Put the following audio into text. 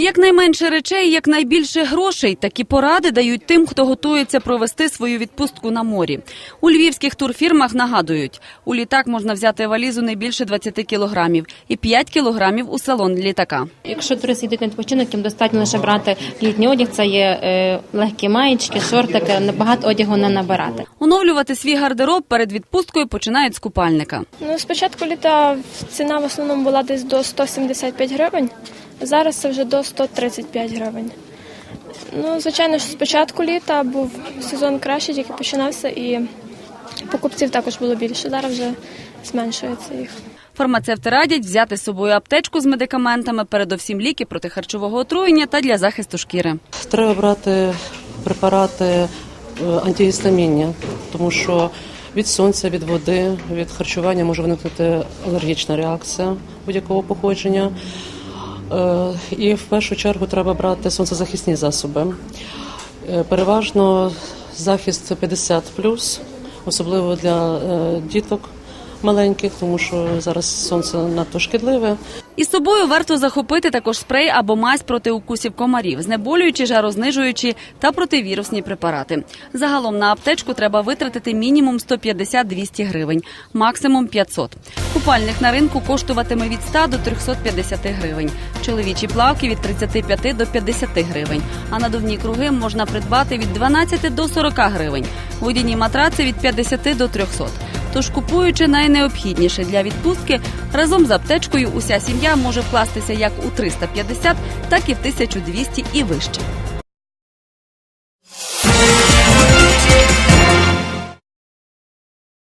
Якнайменше речей, якнайбільше грошей. Такі поради дають тим, хто готується провести свою відпустку на морі. У львівських турфірмах нагадують, у літак можна взяти валізу не більше 20 кілограмів і 5 кілограмів у салон літака. Якщо туристи йдуть на відпочинок, їм достатньо лише брати літній одяг. Це є е, легкі маєчки, шортики, багато одягу не набирати. Оновлювати свій гардероб перед відпусткою починають з купальника. Ну, спочатку літа ціна в основному була десь до 175 гривень, зараз це вже до 135 гривень. Ну, звичайно, що спочатку літа був сезон краще, тільки починався, і покупців також було більше. Зараз вже зменшується їх. Фармацевти радять взяти з собою аптечку з медикаментами, передовсім ліки проти харчового отруєння та для захисту шкіри. Треба брати препарати е, антигістамінні, тому що від сонця, від води, від харчування може виникнути алергічна реакція будь-якого походження. Е, І в першу чергу треба брати сонцезахисні засоби. Е, Переважно захист 50+, особливо для е, діток маленьких, тому що зараз сонце надто шкідливе. Із собою варто захопити також спрей або мазь проти укусів комарів, знеболюючі, жарознижуючі та противірусні препарати. Загалом на аптечку треба витратити мінімум 150-200 гривень, максимум 500. Купальник на ринку коштуватиме від 100 до 350 гривень. Чоловічі плавки від 35 до 50 гривень. А надувні круги можна придбати від 12 до 40 гривень. Водяні матраци від 50 до 300. Тож, купуючи найнеобхідніше для відпустки, разом з аптечкою уся сім'я може вкластися як у 350, так і в 1200 і вище.